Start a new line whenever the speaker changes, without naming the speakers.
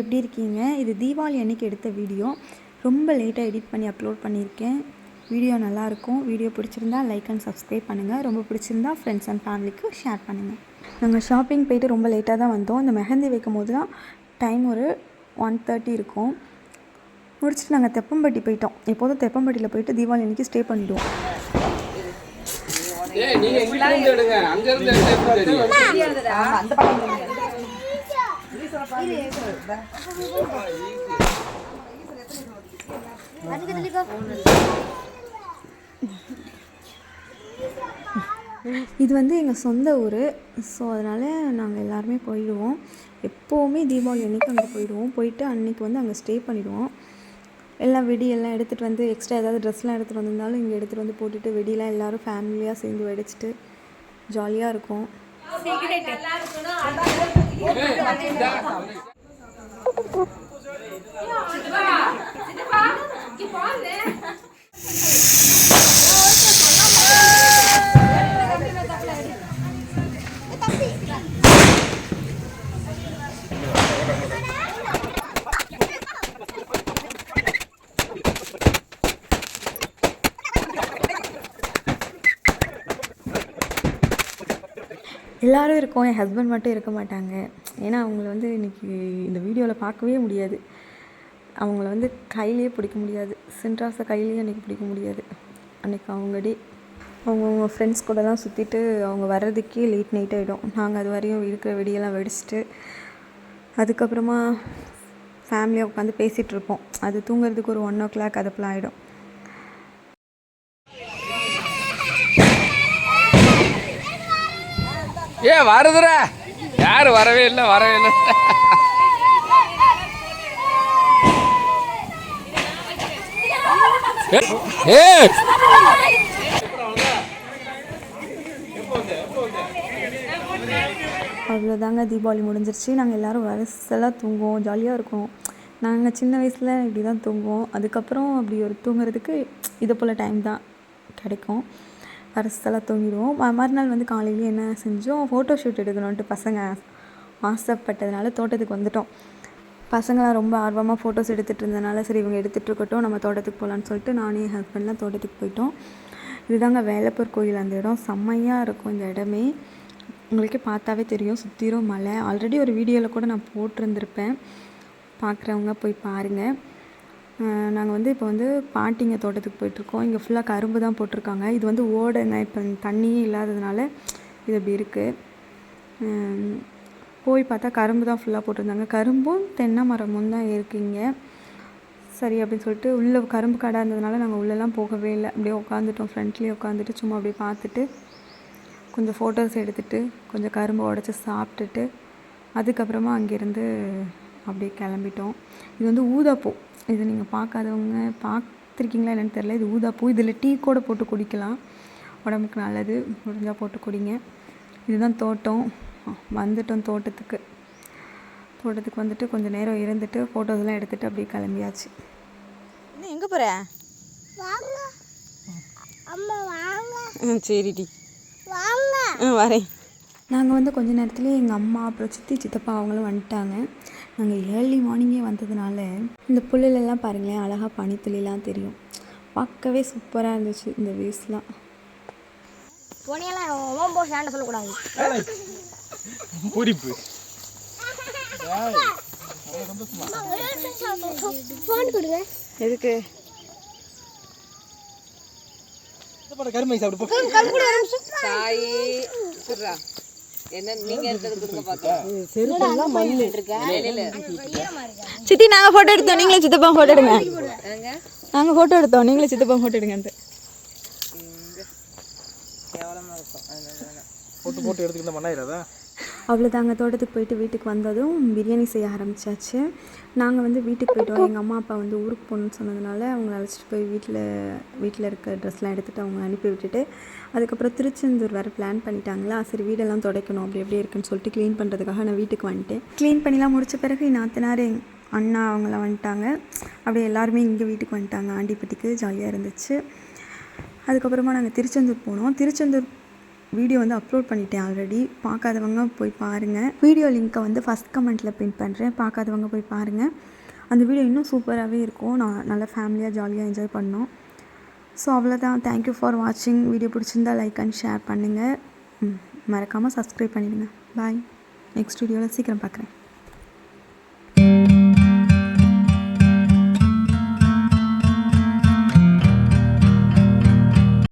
எல்லோரும் எப்படி இருக்கீங்க? இது தீபாவளி அன்னைக்கு எடுத்த வீடியோ. ரொம்ப லேட்டாக எடிட் பண்ணி அப்லோட் பண்ணியிருக்கேன். வீடியோ நல்லாயிருக்கும். வீடியோ பிடிச்சிருந்தா லைக் அண்ட் சப்ஸ்கிரைப் பண்ணுங்கள் ரொம்ப பிடிச்சிருந்தா ஃப்ரெண்ட்ஸ் அண்ட் ஃபேமிலிக்கு ஷேர் பண்ணுங்கள் நாங்கள் ஷாப்பிங் போயிட்டு ரொம்ப லேட்டாக தான் வந்தோம். இந்த மெஹந்தி வைக்கும் போது தான் டைம் ஒரு ஒன் தேர்ட்டி இருக்கும். முடிச்சுட்டு நாங்கள் தெப்பம்பட்டி போயிட்டோம். எப்போதும் தெப்பம்பட்டியில் போயிட்டு தீபாவளி அன்னைக்கு ஸ்டே பண்ணிவிடுவோம்
நீங்க எங்கிட்ட இருந்து எடுங்க அங்க இருந்து எடுத்தா எப்படி தெரியும்
இது வந்து எங்கள் சொந்த ஊர். ஸோ அதனால் நாங்கள் எல்லாருமே போயிடுவோம். எப்போவுமே தீபாவளி அன்றைக்கி அங்கே போயிடுவோம். போயிட்டு அன்றைக்கி வந்து அங்கே ஸ்டே பண்ணிவிடுவோம் எல்லாம் வெடியெல்லாம் எடுத்துகிட்டு வந்து எக்ஸ்ட்ரா ஏதாவது ட்ரெஸ்லாம் எடுத்துகிட்டு வந்திருந்தாலும் இங்கே எடுத்துகிட்டு வந்து போட்டுட்டு வெடியெலாம் எல்லோரும் ஃபேமிலியாக சேர்ந்து வெடிச்சிட்டு ஜாலியாக இருக்கும். எல்லோரும் இருக்கோம் என் ஹஸ்பண்ட் மட்டும் இருக்க மாட்டாங்க. ஏன்னா அவங்கள வந்து இன்றைக்கி இந்த வீடியோவில் பார்க்கவே முடியாது. அவங்கள வந்து கையிலேயே பிடிக்க முடியாது. சென்ட்ராஸை கையிலேயே அன்றைக்கி பிடிக்க முடியாது. அன்றைக்கி அவங்க டே அவங்கவுங்க ஃப்ரெண்ட்ஸ் கூட தான் சுற்றிட்டு அவங்க வர்றதுக்கே லேட் நைட் ஆகிடும் நாங்கள் அது வரையும் இருக்கிற வெடியெல்லாம் வெடிச்சிட்டு அதுக்கப்புறமா ஃபேமிலியாக உட்காந்து பேசிகிட்டு இருப்போம். அது தூங்குறதுக்கு ஒரு ஒன் ஓ கிளாக் அது ஆகிடும்
ஏ வருதுடா யாரும் வரவே இல்லை வரவே இல்லை. ஏ
அவ்வளோதாங்க தீபாவளி முடிஞ்சிருச்சு. நாங்கள் எல்லோரும் வரிசலாக தூங்குவோம் ஜாலியாக இருக்கும். நாங்கள் சின்ன வயசில் இப்படி தான் தூங்குவோம். அதுக்கப்புறம் அப்படி ஒரு தூங்குறதுக்கு இது போல் டைம் தான் கிடைக்கும். வரிசலாக தூங்கிடுவோம். மறுநாள் வந்து காலையிலேயே என்ன செஞ்சோம்? ஃபோட்டோ ஷூட் எடுக்கணுன்ட்டு பசங்க ஆசைப்பட்டதுனால தோட்டத்துக்கு வந்துட்டோம். பசங்களாம் ரொம்ப ஆர்வமாக ஃபோட்டோஸ் எடுத்துகிட்டு இருந்தனால சரி இவங்க எடுத்துகிட்டு இருக்கட்டும் நம்ம தோட்டத்துக்கு போகலான்னு சொல்லிட்டு நானும் என் ஹஸ்பண்ட்லாம் தோட்டத்துக்கு போயிட்டோம். இதுதாங்க வேலப்பூர் கோயில் அந்த இடம். செம்மையாக இருக்கும் இந்த இடமே. உங்களுக்கே பார்த்தாவே தெரியும். சுற்றிரும் மலை. ஆல்ரெடி ஒரு வீடியோவில் கூட நான் போட்டிருந்திருப்பேன். பார்க்குறவங்க போய் பாருங்கள் நாங்கள் வந்து இப்போ வந்து பாட்டிங்க தோட்டத்துக்கு போயிட்டுருக்கோம். இங்கே ஃபுல்லாக கரும்பு தான் போட்டிருக்காங்க. இது வந்து ஓடைங்க இப்போ தண்ணியே இல்லாததுனால இது அப்படி இருக்குது போய் பார்த்தா கரும்பு தான் ஃபுல்லாக போட்டிருந்தாங்க. கரும்பும் தென்னை மரமும் தான் இருக்குங்க சரி அப்படின்னு சொல்லிட்டு உள்ளே கரும்பு கடை இருந்ததுனால நாங்கள் உள்ளெல்லாம் போகவே இல்லை. அப்படியே உட்காந்துட்டோம் ஃப்ரண்ட்லேயே உட்காந்துட்டு சும்மா அப்படியே பார்த்துட்டு கொஞ்சம் ஃபோட்டோஸ் எடுத்துட்டு கொஞ்சம் கரும்பு உடச்சி சாப்பிட்டுட்டு அதுக்கப்புறமா அங்கேருந்து அப்படியே கிளம்பிட்டோம். இது வந்து ஊதாப்பூ. இது நீங்கள் பார்க்காதவங்க பார்த்துருக்கீங்களா என்னன்னு தெரியல. இது ஊதாப்பூ இதில் டீ கூட போட்டு குடிக்கலாம். உடம்புக்கு நல்லது. முடிஞ்சால் போட்டு குடிங்க. இதுதான் தோட்டம். வந்துட்டோம் தோட்டத்துக்கு. தோட்டத்துக்கு வந்துட்டு கொஞ்சம் நேரம் இருந்துட்டு ஃபோட்டோஸ்லாம் எடுத்துகிட்டு அப்படியே கிளம்பியாச்சு.
என்ன எங்கே போகிற
வாங்க. அம்மா வாங்க.
ம் சரிடி
வாங்க.
ம் வரேன்.
நாங்கள் வந்து கொஞ்ச நேரத்துலேயே எங்கள் அம்மா அப்புறம் சித்தி சித்தப்பா அவங்களும் வந்துட்டாங்க. நாங்கள் ஏர்லி மார்னிங்கே வந்ததுனால இந்த புல்லுலெல்லாம் பாருங்களேன் அழகாக பனித்துளிலாம் தெரியும். பார்க்கவே சூப்பராக இருந்துச்சு இந்த வேஸ்லாம்
போனியெல்லாம் ஓம் போ சேண்ட சொல்லக்கூடாது.
பூரிப்பு.
ஃபோன் கொடுங்க.
எதுக்கு? சாய் நீங்க
சித்தி நாங்கள் ஃபோட்டோ எடுத்தோம். நீங்களே சித்தப்பா ஃபோட்டோ எடுங்க.
ஏங்க
நாங்கள் ஃபோட்டோ எடுத்தோம். நீங்களே சித்தப்பா ஃபோட்டோ எடுங்கன்ட்டு.
போட்டு போட்டு எடுத்துக்கிட்ட மண்ணாயிராதா
அவ்வளோதாங்க தோட்டத்துக்கு போயிட்டு வீட்டுக்கு வந்ததும் பிரியாணி செய்ய ஆரம்பிச்சாச்சு. நாங்கள் வந்து வீட்டுக்கு போயிட்டோம். எங்கள் அம்மா அப்பா வந்து ஊருக்கு போகணுன்னு சொன்னதுனால அவங்க அழைச்சிட்டு போய் வீட்டில் வீட்டில் இருக்க ட்ரெஸ்லாம் எடுத்துகிட்டு அவங்க அனுப்பி விட்டுட்டு அதுக்கப்புறம் திருச்செந்தூர் வர பிளான் பண்ணிட்டாங்களா? சரி வீடெல்லாம் துடைக்கணும். அப்படி எப்படி இருக்குன்னு சொல்லிட்டு க்ளீன் பண்ணுறதுக்காக நான் வீட்டுக்கு வந்துட்டேன். க்ளீன் பண்ணிலாம் முடிச்ச பிறகு நாத்தனார் எங் அண்ணா அவங்களாம் வந்துட்டாங்க. அப்படியே எல்லாருமே இங்கே வீட்டுக்கு வந்துட்டாங்க. ஆண்டிப்பட்டிக்கு ஜாலியாக இருந்துச்சு. அதுக்கப்புறமா நாங்கள் திருச்செந்தூர் போனோம். திருச்செந்தூர் வீடியோ வந்து அப்லோட் பண்ணிட்டேன் ஆல்ரெடி பார்க்காதவங்க போய் பாருங்கள் வீடியோ லிங்க்கை வந்து ஃபஸ்ட் கமெண்ட்டில் பின் பண்ணுறேன் பார்க்காதவங்க போய் பாருங்கள் அந்த வீடியோ இன்னும் சூப்பராகவே இருக்கும். நான் நல்லா ஃபேமிலியாக ஜாலியாக என்ஜாய் பண்ணோம். ஸோ அவ்வளோதான் தேங்க்யூ ஃபார் வாட்சிங் வீடியோ பிடிச்சிருந்தா லைக் அண்ட் ஷேர் பண்ணுங்கள் மறக்காமல் சப்ஸ்கிரைப் பண்ணிடுங்க. பாய் நெக்ஸ்ட் வீடியோவில் சீக்கிரம் பார்க்குறேன்.